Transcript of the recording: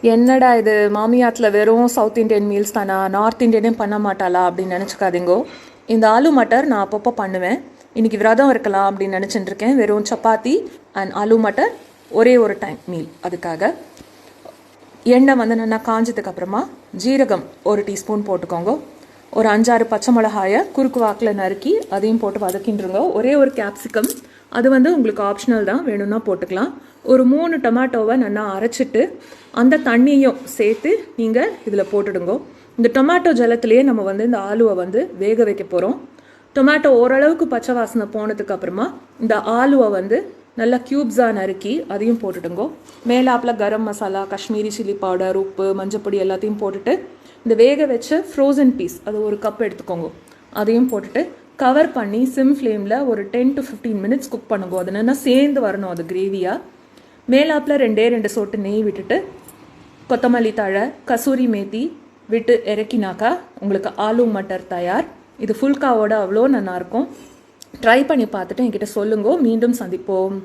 என்னடா இது? மாமியாத்தில் வெறும் சவுத் இந்தியன் மீல்ஸ் தானா? நார்த் இண்டியனே பண்ண மாட்டாளா? அப்படின்னு நினச்சிக்காதீங்கோ. இந்த ஆலு மட்டர் நான் அப்பப்போ பண்ணுவேன். இன்றைக்கி விரதம் இருக்கலாம் அப்படின்னு நினச்சிட்டு இருக்கேன். வெறும் சப்பாத்தி அண்ட் ஆலு மட்டர் ஒரே ஒரு டைம் மீல் அதுக்காக எண்ணெய் வந்து நல்லா காஞ்சதுக்கு அப்புறமா ஜீரகம் ஒரு டீஸ்பூன் போட்டுக்கோங்க. ஒரு அஞ்சாறு பச்சை மிளகாயை குறுக்கு வாக்கில் நறுக்கி அதையும் போட்டு வதக்கின்றுங்க. ஒரே ஒரு கேப்சிகம் அது வந்து உங்களுக்கு ஆப்ஷனல் தான் வேணும்னா போட்டுக்கலாம். ஒரு மூணு டொமேட்டோவை நல்லா அரைச்சிட்டு அந்த தண்ணியும் சேர்த்து நீங்கள் இதில் போட்டுடுங்க. இந்த டொமேட்டோ ஜலத்திலேயே நம்ம வந்து இந்த ஆலுவை வந்து வேக வைக்க போகிறோம் டொமேட்டோ ஓரளவுக்கு பச்சை வாசனை போனதுக்கு அப்புறமா இந்த ஆலுவை வந்து நல்லா க்யூப்ஸாக நறுக்கி அதையும் போட்டுடுங்கோ. மேலாப்பில் கரம் மசாலா காஷ்மீரி சில்லி பவுடர் உப்பு மஞ்சப்பொடி எல்லாத்தையும் போட்டுட்டு இந்த வேக வச்ச ஃப்ரோசன் பீஸ் அது ஒரு கப் எடுத்துக்கோங்க. அதையும் போட்டுட்டு கவர் பண்ணி சிம் ஃப்ளேமில் ஒரு ten to fifteen minutes cook பண்ணுங்க. அது என்னென்னா சேர்ந்து வரணும் அது கிரேவியாக மேலாப்பில் ரெண்டே ரெண்டு சொட்டு நெய் விட்டுட்டு கொத்தமல்லி தழை கசூரி மேத்தி விட்டு இறக்கினாக்கா உங்களுக்கு ஆலு மட்டர் தயார். இது ஃபுல்காவோட அவ்வளோ நல்லாயிருக்கும். ட்ரை பண்ணி பார்த்துட்டு என்கிட்ட சொல்லுங்க. மீண்டும் சந்திப்போம்.